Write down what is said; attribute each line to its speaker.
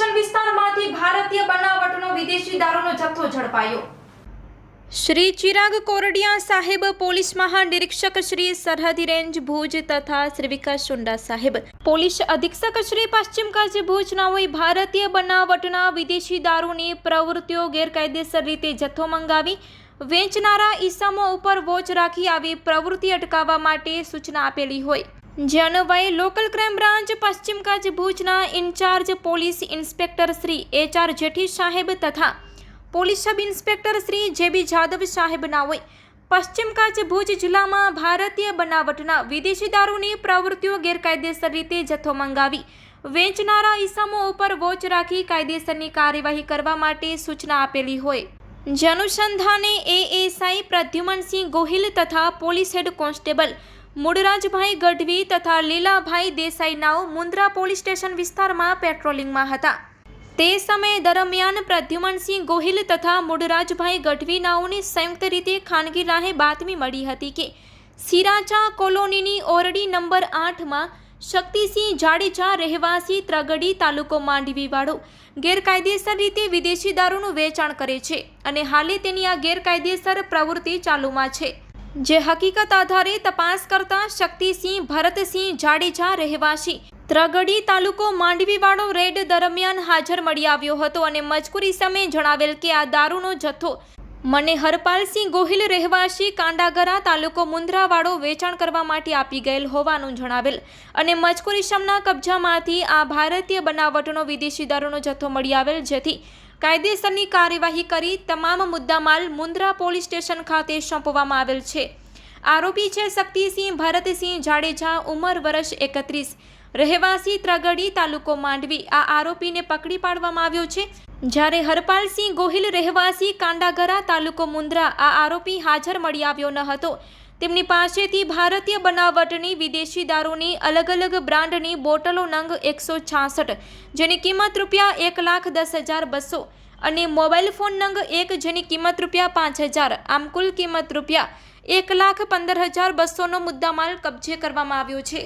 Speaker 1: Station વિસ્તારમાંથી ભારતીય બનાવટનો વિદેશી દારૂનો જથ્થો ઝડપાયો.
Speaker 2: શ્રી ચિરાગ કોરડિયા સાહેબ, પોલીસ મહાનિરીક્ષક શ્રી સરહદી રેન્જ ભુજ તથા શ્રી વિકાસ સુંડા સાહેબ. પોલીસ અધિક્ષક શ્રી પશ્ચિમ કચ્છ હોય ભારતીય બનાવટના વિદેશી દારૂની પ્રવૃત્તિઓ ગેરકાયદેસર રીતે જથ્થો મંગાવી, વેચનારા ઈસમો ઉપર વોચ રાખી આવી પ્રવૃત્તિ અટકાવવા માટે સૂચના આપેલી હોય. જે અન્વયે લોકલ ક્રાઇમ બ્રાન્ચ, પશ્ચિમ કચ્છ ભુજના in charge police inspector Shri H R Jethi સાહેબ તથા police sub inspector Shri J B Jadav સાહેબના હોય. પશ્ચિમ કચ્છ ભુજ જિલ્લામાં ભારતીય બનાવટના વિદેશી દારૂની પ્રવૃત્તિઓ ગેરકાયદેસર રીતે જથ્થો મંગાવી, વેચનારા ઈસમો ઉપર વોચ રાખી કાયદેસરની કાર્યવાહી કરવા માટે સૂચના આપેલી હોય. જનુસંધાને એએસઆઈ પ્રદ્યુમનસિંહ ગોહિલ તથા police head constable Mulrajbhai Gadhvi તથા લીલાભાઈ દેસાઈનાઓ મુન્દ્રા પોલીસ સ્ટેશન વિસ્તારમાં પેટ્રોલિંગમાં હતા. તે સમય દરમિયાન પ્રદ્યુમનસિંહ ગોહિલ તથા મૂળરાજભાઈ ગઢવી નાઓની સંયુક્ત રીતે ખાનગી રાહે બાતમી મળી હતી કે, સિરાચા કોલોનીની ઓરડી નંબર આઠમાં શક્તિસિંહ જાડેજા રહેવાસી ત્રગડી તાલુકો માંડવીવાળો ગેરકાયદેસર રીતે વિદેશી દારૂનું વેચાણ કરે છે અને હાલે તેની આ ગેરકાયદેસર પ્રવૃત્તિ ચાલુમાં છે. જે હકીકત આધારે તપાસ કરતા શક્તિસિંહ, ભરતસિંહ જાડેજા રહેવાસી. ત્રગડી તાલુકો માંડવીવાળો રેડ દરમિયાન હાજર મળી આવ્યો હતો અને મજકૂરી સમયે જણાવેલ કે આ દારૂનો જથ્થો મને હરપાલસિંહ ગોહિલ રહેવાસી કાંડાગરા તાલુકો મુન્દ્રાવાળો વેચાણ કરવા માટે આપી ગયેલ હોવાનું જણાવેલ અને મજકૂરી શમના કબજામાંથી આ ભારતીય બનાવટનો વિદેશી દારૂનો જથ્થો મળી આવેલ જેથી કાયદેસરની કાર્યવાહી કરી તમામ મુદ્દામાલ મુન્દ્રા પોલીસ સ્ટેશન ખાતે સોંપવામાં આવેલ છે. આરોપી છે શક્તિસિંહ ભરતસિંહ જાડેજા, ઉંમર વર્ષ એકત્રીસ. રહેવાસી ત્રગડી તાલુકો માંડવી. આ આરોપીને પકડી પાડવામાં આવ્યો છે. જ્યારે હરપાલસિંહ ગોહિલ રહેવાસી કાંડાગરા તાલુકો મુન્દ્રા આ આરોપી હાજર મળી આવ્યો ન હતો. તેમની પાસેથી ભારતીય બનાવટની વિદેશી દારૂની અલગ અલગ બ્રાન્ડની બોટલો નંગ એકસો છાસઠ, જેની કિંમત રૂપિયા એક લાખ દસ હજાર બસો અને મોબાઈલ ફોન નંગ એક, જેની કિંમત રૂપિયા પાંચ હજાર, આમ કુલ કિંમત રૂપિયા એક લાખ પંદર હજાર બસોનો મુદ્દામાલ કબજે કરવામાં આવ્યો છે.